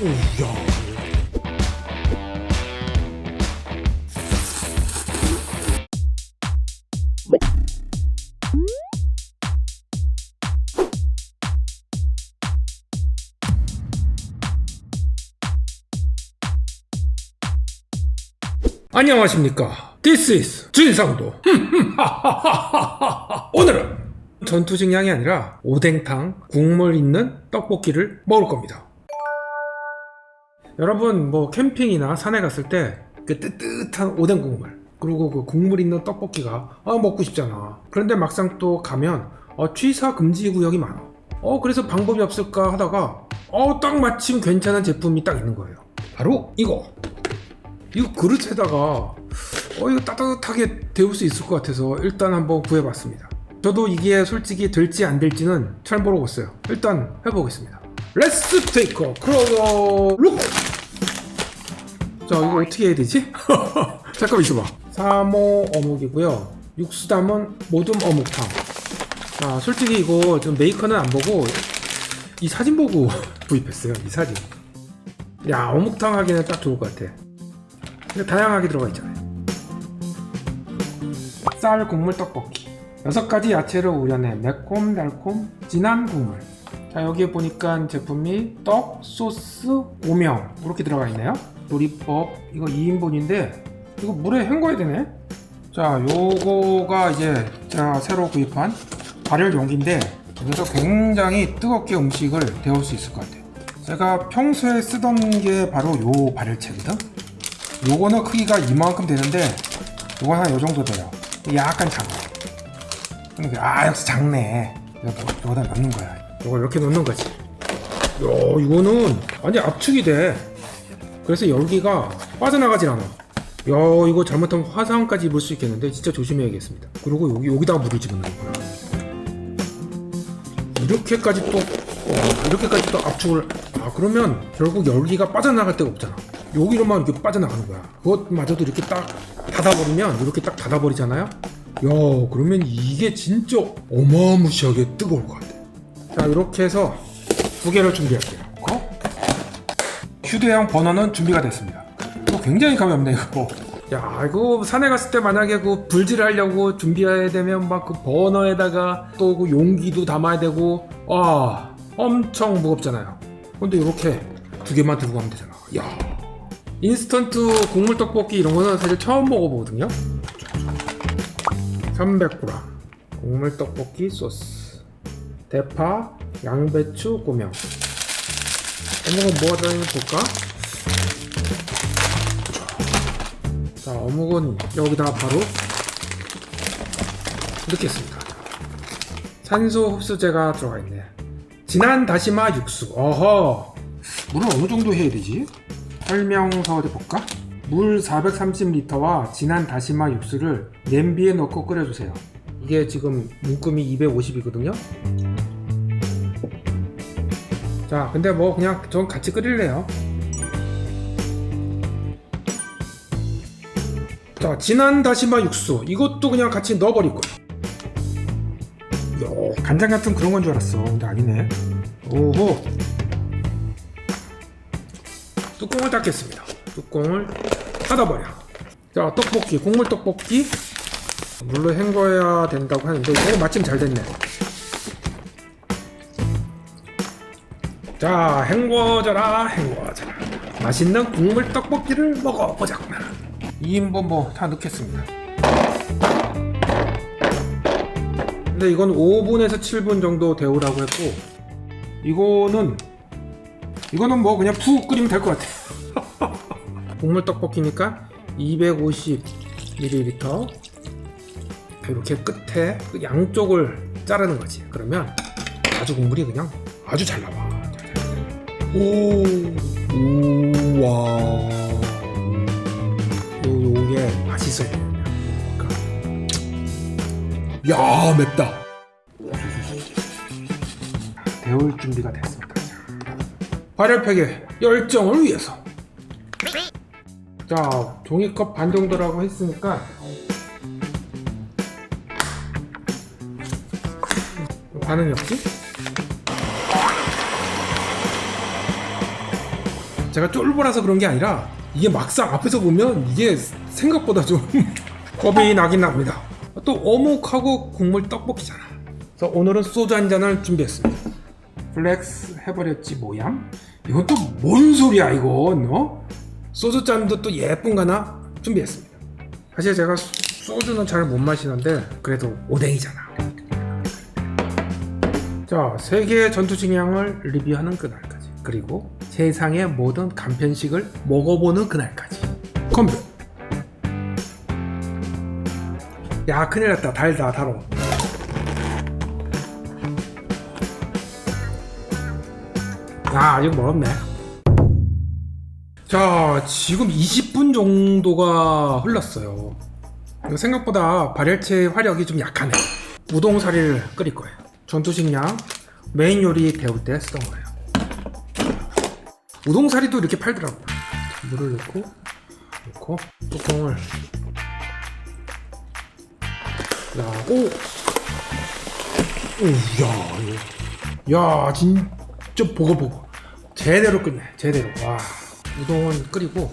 오야. 안녕하십니까. This is 진상도. 오늘은 전투식량이 아니라 오뎅탕 국물 있는 떡볶이를 먹을 겁니다. 여러분 뭐 캠핑이나 산에 갔을 때 그 뜨뜻한 오뎅 국물 그리고 그 국물 있는 떡볶이가 아 먹고 싶잖아. 그런데 막상 또 가면 어, 취사 금지 구역이 많아. 어 그래서 방법이 없을까 하다가 어 딱 마침 괜찮은 제품이 딱 있는 거예요. 바로 이거. 이거 그릇에다가 어 이거 따뜻하게 데울 수 있을 것 같아서 일단 한번 구해봤습니다. 저도 이게 솔직히 될지 안 될지는 잘 모르겠어요. 일단 해보겠습니다. 렛츠 테이크 크로요 룩. 자 이거 어떻게 해야 되지? 잠깐만 있어봐. 사모 어묵이고요. 육수 담은 모둠 어묵탕. 자 솔직히 이거 좀 메이커는 안 보고 이 사진 보고 구입했어요. 이 사진. 야 어묵탕 하기는 딱 좋을 것 같아. 근데 다양하게 들어가 있잖아요. 쌀 국물 떡볶이. 여섯 가지 야채를 우려내 매콤 달콤 진한 국물. 자 여기에 보니까 제품이 떡, 소스, 오명 이렇게 들어가 있네요. 조리법 이거 2인분인데 이거 물에 헹궈야 되네. 자 요거가 이제 제가 새로 구입한 발열 용기인데 여기서 굉장히 뜨겁게 음식을 데울 수 있을 것 같아요. 제가 평소에 쓰던 게 바로 요 발열체거든. 요거는 크기가 이만큼 되는데 요건 한 요 정도 돼요 약간 작아 근데 아 역시 작네 이거 뭐, 여기다 넣는 거야 요걸 이렇게 넣는 거지 야 이거는 완전 압축이 돼 그래서 열기가 빠져나가질 않아 야 이거 잘못하면 화상까지 입을 수 있겠는데 진짜 조심해야겠습니다. 그리고 여기 여기다가 물을 집어넣는 거야 이렇게까지 또 어, 이렇게까지 또 압축을 아 그러면 결국 열기가 빠져나갈 데가 없잖아. 여기로만 이렇게 빠져나가는 거야. 그것마저도 이렇게 딱 닫아버리면 이렇게 딱 닫아버리잖아요? 야 그러면 이게 진짜 어마무시하게 뜨거울 것 같아. 자 이렇게 해서 두 개를 준비할게요. 어? 휴대용 버너는 준비가 됐습니다. 이거 굉장히 가볍네 이거 야 이거 산에 갔을 때 만약에 그 불질 하려고 준비해야 되면 막 그 버너에다가 또 그 용기도 담아야 되고 와 엄청 무겁잖아요. 근데 이렇게 두 개만 들고 가면 되잖아. 야 인스턴트 국물 떡볶이 이런 거는 사실 처음 먹어보거든요. 300g 국물 떡볶이 소스. 대파 양배추 고명 어묵은 뭐가 들어있는지 볼까? 자 어묵은 여기다가 바로 넣겠습니다 산소 흡수제가 들어가 있네 진한 다시마 육수 어허 물을 어느 정도 해야 되지? 설명서 어디 볼까? 물 430리터와 진한 다시마 육수를 냄비에 넣고 끓여주세요 이게 지금 문금이 250이거든요 자 근데 뭐 그냥 전 같이 끓일래요. 자 진한 다시마 육수. 이것도 그냥 같이 넣어버릴 야, 간장 같은 그런 건 줄 알았어. 근데 아니네. 오호. 뚜껑을 닫겠습니다. 뚜껑을 닫아버려. 자 떡볶이. 국물 떡볶이. 물로 헹궈야 된다고 하는데 이거 마침 잘 됐네 자 헹궈져라 헹궈져라. 맛있는 국물 떡볶이를 먹어보자꾸나 2인분 뭐 다 넣겠습니다. 근데 이건 5분에서 7분 정도 데우라고 했고 이거는 이거는 뭐 그냥 푹 끓이면 될 것 같아. 국물 떡볶이니까 250ml 이렇게 끝에 그 양쪽을 자르는 거지. 그러면 아주 국물이 그냥 아주 잘 나와 오. 우와. 요 요게 맛있어야 돼요. 야 맵다. 데울 준비가 됐습니다. 발열팩의 열정을 위해서. 자 종이컵 반 정도라고 했으니까. 반응이 없지? 제가 쫄보라서 그런 게 아니라 이게 막상 앞에서 보면 이게 생각보다 좀 겁이 나긴 납니다. 또 어묵하고 국물 떡볶이잖아. 그래서 오늘은 소주 한 잔을 준비했습니다. 플렉스 해버렸지 모양. 이건 또뭔 소리야 이건 어? 소주 잔도 또 예쁜 거 하나 준비했습니다. 사실 제가 소- 소주는 잘 못 마시는데 그래도 오뎅이잖아. 자, 세계 전투 식량을 리뷰하는 그날까지 그리고 세상의 모든 간편식을 먹어보는 그날까지. 컴백 야 큰일 났다. 달다 달어 야 아직 멀었네. 자 지금 20분 정도가 흘렀어요. 생각보다 발열체 화력이 좀 약하네. 우동사리를 끓일 거예요. 전투식량 메인 요리 배울 때 쓰던 거예요 우동사리도 이렇게 팔더라고 물을 넣고 넣고 뚜껑을 야, 오! 오, 야, 진짜 보고보고. 제대로 끓네, 제대로. 와, 우동은 끓이고,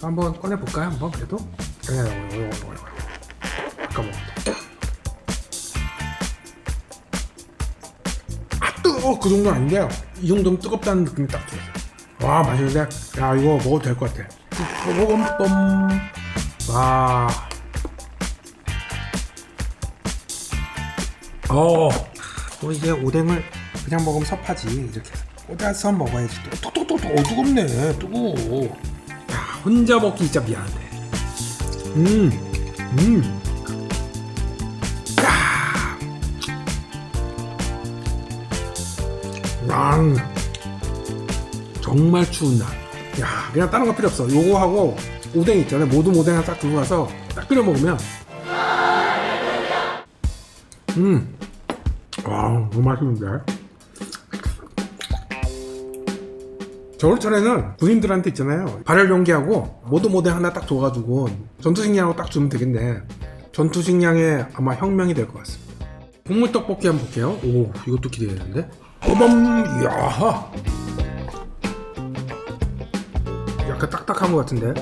한번 꺼내 볼까요? 한번 그래도? 네, 이거, 이거, 이거, 이거. 아까 먹었다. 아, 뜨거! 그 정도는 아닌데요. 이 정도면 뜨겁다는 느낌이 딱 들어요. 와, 맛있는데? 야, 이거 먹어도 될 것 같아. 뿜뿜. 와. 어. 또 이제 오뎅을 그냥 먹으면 섭하지. 이렇게 꽂아서 먹어야지. 또, 또, 또, 또, 어, 뜨겁네. 뜨거워. 야, 혼자 먹기 진짜 미안한데. 음, 음. 야. 왕. 정말 추운 날. 야, 그냥 다른 거 필요 없어. 요거 하고 오뎅 있잖아요. 모든 오뎅 하나 딱 들고 가서 딱 끓여 먹으면. 음. 와, 너무 맛있는데? 겨울철에는 군인들한테 있잖아요. 발열 용기하고 모두 모델 하나 딱 줘가지고 전투식량하고 딱 주면 되겠네. 전투식량의 아마 혁명이 될 것 같습니다. 국물 떡볶이 한번 볼게요. 오, 이것도 기대되는데? 어범, 이야. 약간 딱딱한 것 같은데?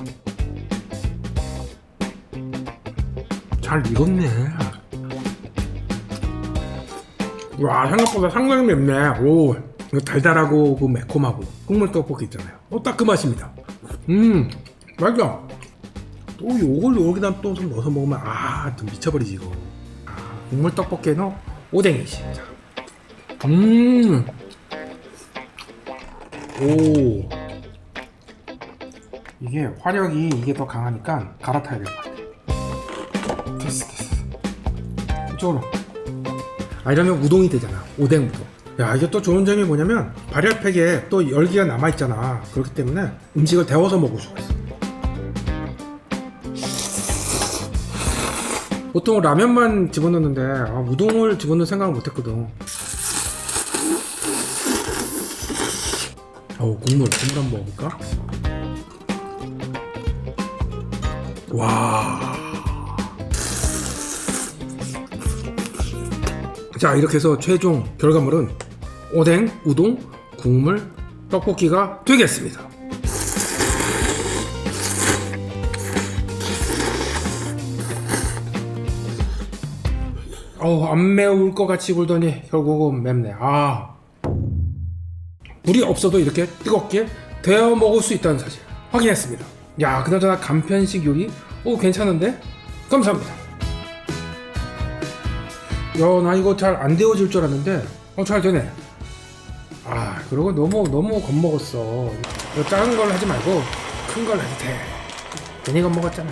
잘 익었네. 와 생각보다 상당히 맵네. 오 달달하고 그 매콤하고. 국물 떡볶이 있잖아요. 어 딱 그 맛입니다. 음 맛있다 또 요걸 여기다 또 좀 넣어서 먹으면 아좀 미쳐버리지 이거. 아, 국물 떡볶이는 오뎅이지 음오 이게 화력이 이게 더 강하니까 갈아타야 될 것 같아 됐어 됐어. 이쪽으로. 아 이러면 우동이 되잖아. 오뎅 우동. 야 이게 또 좋은 점이 뭐냐면 발열팩에 또 열기가 남아있잖아. 그렇기 때문에 음식을 데워서 먹을 수가 있어. 보통 라면만 집어넣는데 아, 우동을 집어넣을 생각을 못했거든. 어우 국물 국물 한번 먹어볼까? 와 자 이렇게 해서 최종 결과물은 오뎅, 우동, 국물, 떡볶이가 되겠습니다. 어우 안 매울 것 같이 굴더니 결국은 맵네. 아 물이 없어도 이렇게 뜨겁게 데워 먹을 수 있다는 사실 확인했습니다. 야 그나저나 간편식 요리 오 괜찮은데? 감사합니다. 야, 나 이거 잘 안 데워질 줄 알았는데, 어, 잘 되네. 아, 그러고 너무, 너무 겁먹었어. 작은 걸 하지 말고, 큰 걸 해도 돼. 괜히 겁먹었잖아.